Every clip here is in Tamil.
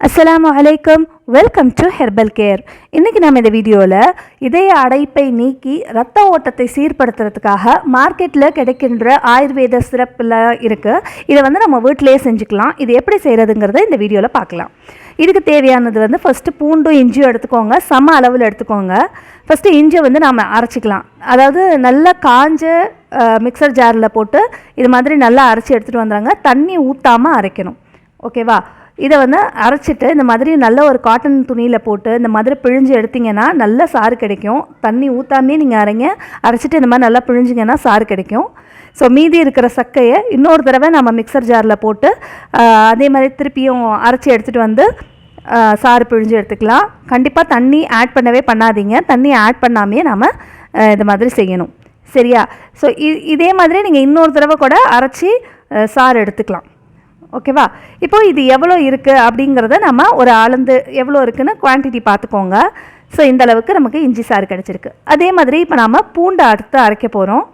அஸ்லாம் வலைக்கம் வெல்கம் டு ஹெர்பல் கேர் இன்றைக்கி நம்ம இந்த வீடியோவில் இதய அடைப்பை நீக்கி ரத்த ஓட்டத்தை சீர்படுத்துறதுக்காக மார்க்கெட்டில் கிடைக்கின்ற ஆயுர்வேத சிறப்பில் இருக்குது இதை வந்து நம்ம வீட்டிலேயே செஞ்சுக்கலாம். இது எப்படி செய்கிறதுங்கிறத இந்த வீடியோவில் பார்க்கலாம். இதுக்கு தேவையானது வந்து ஃபஸ்ட்டு பூண்டும் இஞ்சியும் எடுத்துக்கோங்க. சம அளவில் எடுத்துக்கோங்க. ஃபஸ்ட்டு இஞ்சியை வந்து நாம் அரைச்சிக்கலாம். அதாவது நல்லா காஞ்ச மிக்சர் ஜாரில் போட்டு இது மாதிரி நல்லா அரைச்சி எடுத்துகிட்டு வந்துடுறாங்க தண்ணி ஊற்றாமல் அரைக்கணும். ஓகேவா இதை வந்து அரைச்சிட்டு இந்த மாதிரி நல்ல ஒரு காட்டன் துணியில் போட்டு இந்த மாதிரி பிழிஞ்சு எடுத்திங்கன்னா நல்ல சாறு கிடைக்கும். தண்ணி ஊற்றாமே நீங்கள் அரைங்க. அரைச்சிட்டு இந்த மாதிரி நல்லா பிழிஞ்சிங்கன்னா சாறு கிடைக்கும். ஸோ மீதி இருக்கிற சக்கையை இன்னொரு தடவை நம்ம மிக்சர் ஜாரில் போட்டு அதே மாதிரி திருப்பியும் அரைச்சி எடுத்துகிட்டு வந்து சாறு பிழிஞ்சு எடுத்துக்கலாம். கண்டிப்பாக தண்ணி ஆட் பண்ணவே பண்ணாதீங்க. தண்ணி ஆட் பண்ணாமே நம்ம இது மாதிரி செய்யணும். சரியா? ஸோ இதே மாதிரி நீங்கள் இன்னொரு தடவை கூட அரைச்சி சாறு எடுத்துக்கலாம். ஓகேவா? இப்போ இது எவ்வளோ இருக்குது அப்படிங்கிறத நம்ம ஒரு அளந்து எவ்வளோ இருக்குன்னு குவான்டிட்டி பார்த்துக்கோங்க. ஸோ இந்தளவுக்கு நமக்கு இஞ்சி சாறு கிடச்சிருக்கு. அதே மாதிரி இப்போ நாம் பூண்டை அடுத்து அரைக்க போகிறோம்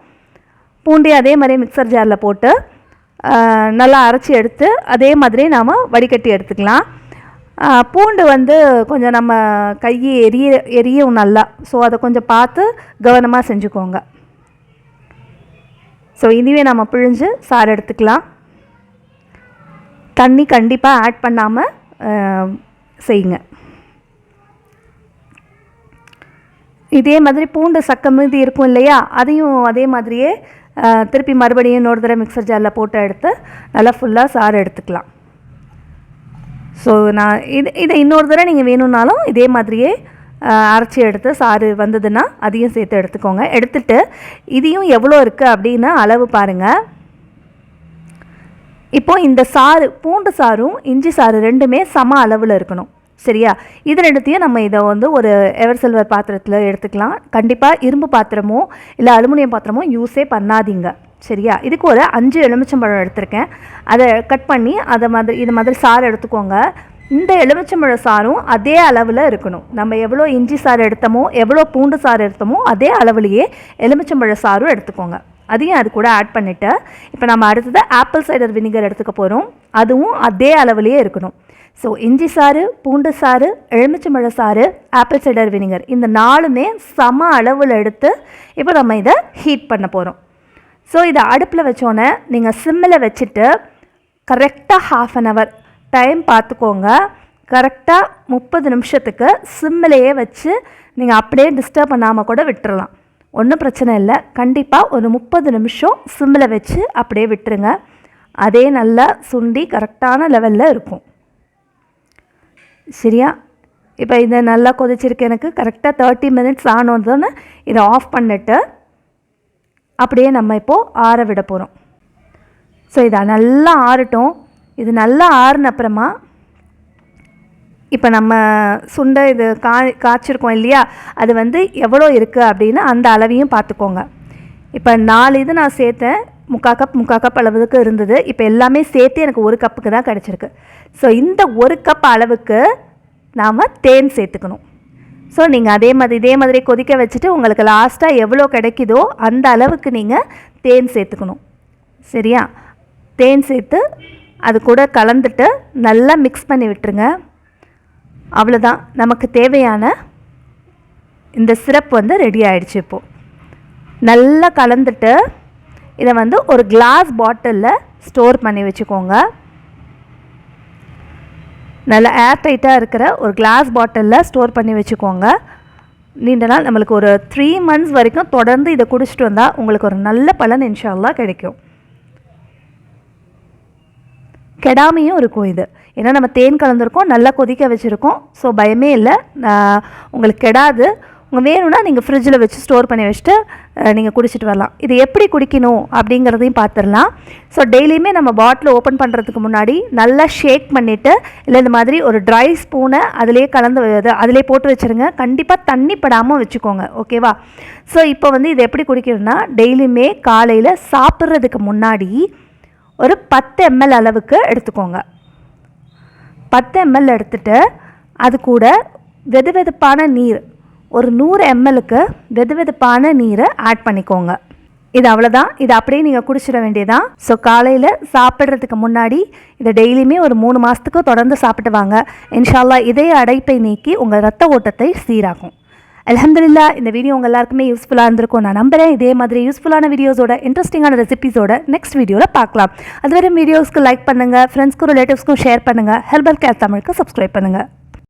பூண்டையும் அதே மாதிரி மிக்சர் ஜாரில் போட்டு நல்லா அரைச்சி எடுத்து அதே மாதிரி நாம் வடிகட்டி எடுத்துக்கலாம். பூண்டு வந்து கொஞ்சம் நம்ம கையை எரிய எரியும் நல்லா. ஸோ அதை கொஞ்சம் பார்த்து கவனமாக செஞ்சுக்கோங்க. ஸோ இதுவே நம்ம பிழிஞ்சு சாறு எடுத்துக்கலாம். தண்ணி கண்டிப்பாக ஆட் பண்ணாமல் செய்யுங்க. இதே மாதிரி பூண்டு சக்கை மீதி இருக்கும் இல்லையா? அதையும் அதே மாதிரியே திருப்பி மறுபடியும் இன்னொரு தடவை மிக்சர் ஜாரில் போட்டு எடுத்து நல்லா ஃபுல்லாக சாறு எடுத்துக்கலாம். ஸோ நான் இது இதை இன்னொரு தடவை நீங்கள் வேணும்னாலும் இதே மாதிரியே அரைச்சி எடுத்து சாறு வந்ததுன்னா அதையும் சேர்த்து எடுத்துக்கோங்க. எடுத்துகிட்டு இதையும் எவ்வளோ இருக்குது அப்படின்னு அளவு பாருங்கள் இப்போது இந்த சாறு பூண்டு சாறும் இஞ்சி சாறு ரெண்டுமே சம அளவில் இருக்கணும். சரியா? இது ரெண்டுத்தையும் நம்ம இதை வந்து ஒரு எவர் சில்வர் பாத்திரத்தில் எடுத்துக்கலாம். கண்டிப்பாக இரும்பு பாத்திரமோ இல்லை அலுமினியம் பாத்திரமோ யூஸே பண்ணாதீங்க. சரியா? இதுக்கு ஒரு அஞ்சு எலுமிச்சம்பழம் எடுத்திருக்கேன். அதை கட் பண்ணி அதை மாதிரி இது மாதிரி சாறு எடுத்துக்கோங்க. இந்த எலுமிச்சம்பழ சாரும் அதே அளவில் இருக்கணும். நம்ம எவ்வளோ இஞ்சி சாறு எடுத்தோமோ எவ்வளோ பூண்டு சாறு எடுத்தோமோ அதே அளவுலேயே எலுமிச்சம்பழ சாரும் எடுத்துக்கோங்க. அதையும் அது கூட ஆட் பண்ணிவிட்டு இப்போ நம்ம அடுத்தது ஆப்பிள் சைடர் வினிகர் எடுத்துக்க போகிறோம் அதுவும் அதே அளவுலேயே இருக்கணும். ஸோ இஞ்சி சாறு பூண்டு சாறு எலுமிச்சம்பழ சாறு ஆப்பிள் சைடர் வினிகர் இந்த நாலுமே சம அளவில் எடுத்து இப்போ நம்ம இதை ஹீட் பண்ண போகிறோம் ஸோ இதை அடுப்பில் வச்சோன்னே நீங்கள் சிம்மில் வச்சுட்டு கரெக்டாக ஹாஃப் அன் ஹவர் டைம் பார்த்துக்கோங்க. கரெக்டாக முப்பது நிமிஷத்துக்கு சிம்மிலேயே வச்சு நீங்கள் அப்படியே டிஸ்டர்ப் பண்ணாமல் கூட விட்டுறலாம். ஒன்றும் பிரச்சனை இல்லை. கண்டிப்பாக ஒரு முப்பது நிமிஷம் சிம்மில் வச்சு அப்படியே விட்டுருங்க. அதே நல்லா சுண்டி கரெக்டான லெவலில் இருக்கும். சரியா? இப்போ இதை நல்லா கொதிச்சிருக்கு எனக்கு. கரெக்டாக தேர்ட்டி மினிட்ஸ் ஆனோன்னு இதை ஆஃப் பண்ணிட்டு அப்படியே நம்ம இப்போது ஆற விட போகிறோம் ஸோ இதை நல்லா ஆறட்டும். இது நல்லா ஆறுன அப்புறமா இப்போ நம்ம சுண்டை இது கா காய்ச்சிருக்கோம் இல்லையா? அது வந்து எவ்வளோ இருக்குது அப்படின்னு அந்த அளவையும் பார்த்துக்கோங்க. இப்போ நாலு இது நான் சேர்த்தேன். முக்கா கப் முக்கா கப் அளவுக்கு இருந்தது. இப்போ எல்லாமே சேர்த்து எனக்கு ஒரு கப்புக்கு தான் கிடச்சிருக்கு. ஸோ இந்த ஒரு கப் அளவுக்கு நாம் தேன் சேர்த்துக்கணும். ஸோ நீங்கள் அதே மாதிரி இதே மாதிரி கொதிக்க வச்சுட்டு உங்களுக்கு லாஸ்ட்டாக எவ்வளோ கிடைக்குதோ அந்த அளவுக்கு நீங்கள் தேன் சேர்த்துக்கணும். சரியா? தேன் சேர்த்து அது கூட கலந்துட்டு நல்லா மிக்ஸ் பண்ணி விட்டுருங்க. அவ்வளோதான் நமக்கு தேவையான இந்த சிரப் வந்து ரெடி ஆகிடுச்சு இப்போது நல்லா கலந்துட்டு இதை வந்து ஒரு கிளாஸ் பாட்டிலில் ஸ்டோர் பண்ணி வச்சுக்கோங்க. நல்லா ஏர் டைட்டாக இருக்கிற ஒரு கிளாஸ் பாட்டிலில் ஸ்டோர் பண்ணி வச்சுக்கோங்க. நீண்ட நாள் நம்மளுக்கு ஒரு த்ரீ மந்த்ஸ் வரைக்கும் தொடர்ந்து இதை குடிச்சிட்டு வந்தால் உங்களுக்கு ஒரு நல்ல பலன் இன்ஷால்லாம் கிடைக்கும். கெடாமையும் இருக்கும் இது. ஏன்னா நம்ம தேன் கலந்துருக்கோம் நல்லா கொதிக்க வச்சுருக்கோம். ஸோ பயமே இல்லை. உங்களுக்கு கெடாது. உங்கள் வேணும்னா நீங்கள் ஃப்ரிட்ஜில் வச்சு ஸ்டோர் பண்ணி வச்சுட்டு நீங்கள் குடிச்சிட்டு வரலாம். இது எப்படி குடிக்கணும் அப்படிங்கிறதையும் பார்த்துடலாம் ஸோ டெய்லியுமே நம்ம பாட்டில் ஓப்பன் பண்ணுறதுக்கு முன்னாடி நல்லா ஷேக் பண்ணிவிட்டு இல்லை இந்த மாதிரி ஒரு ட்ரை ஸ்பூனை அதிலே கலந்து அது அதிலே போட்டு வச்சுருங்க. கண்டிப்பாக தண்ணி படாமல் வச்சுக்கோங்க. ஓகேவா ஸோ இப்போ வந்து இது எப்படி குடிக்கணும்னா டெய்லியுமே காலையில் சாப்பிட்றதுக்கு முன்னாடி ஒரு பத்து எம்எல் அளவுக்கு எடுத்துக்கோங்க. பத்து எம்எல் எடுத்துட்டு அது கூட வெது வெதுப்பான நீர் ஒரு நூறு எம்எல்லுக்கு வெது வெதுப்பான நீரை ஆட் பண்ணிக்கோங்க. இது அவ்வளோதான் இதை அப்படியே நீங்கள் குடிச்சிட வேண்டியதான் ஸோ காலையில் சாப்பிட்றதுக்கு முன்னாடி இதை டெய்லியுமே ஒரு மூணு மாதத்துக்கு தொடர்ந்து சாப்பிட்டு வாங்க. இன்ஷால்லா இதய அடைப்பை நீக்கி உங்கள் ரத்த ஓட்டத்தை சீராகும் அலமதுல்லா இந்த வீடியோ உங்கள் எல்லாருக்குமே யூஸ்ஃபுல்லாக இருந்திருக்கும். நான் நம்புகிறேன் இதே மாதிரி யூஸ்ஃபுல்லான வீடியோஸோட இன்ட்ரெஸ்டிங்கான ரெசிபிஸோட நெக்ஸ்ட் வீடியோவில் பார்க்கலாம். அதுவரை வீடியோஸ்க்கு லைக் பண்ணுங்கள் ஃப்ரெண்ட்ஸ்க்கும் ரிலேட்டிவ்ஸ்க்கும் ஷேர் பண்ணுங்கள் ஹெல்பர் கேர் தமிழுக்கு சப்ஸ்கிரைப் பண்ணுங்கள்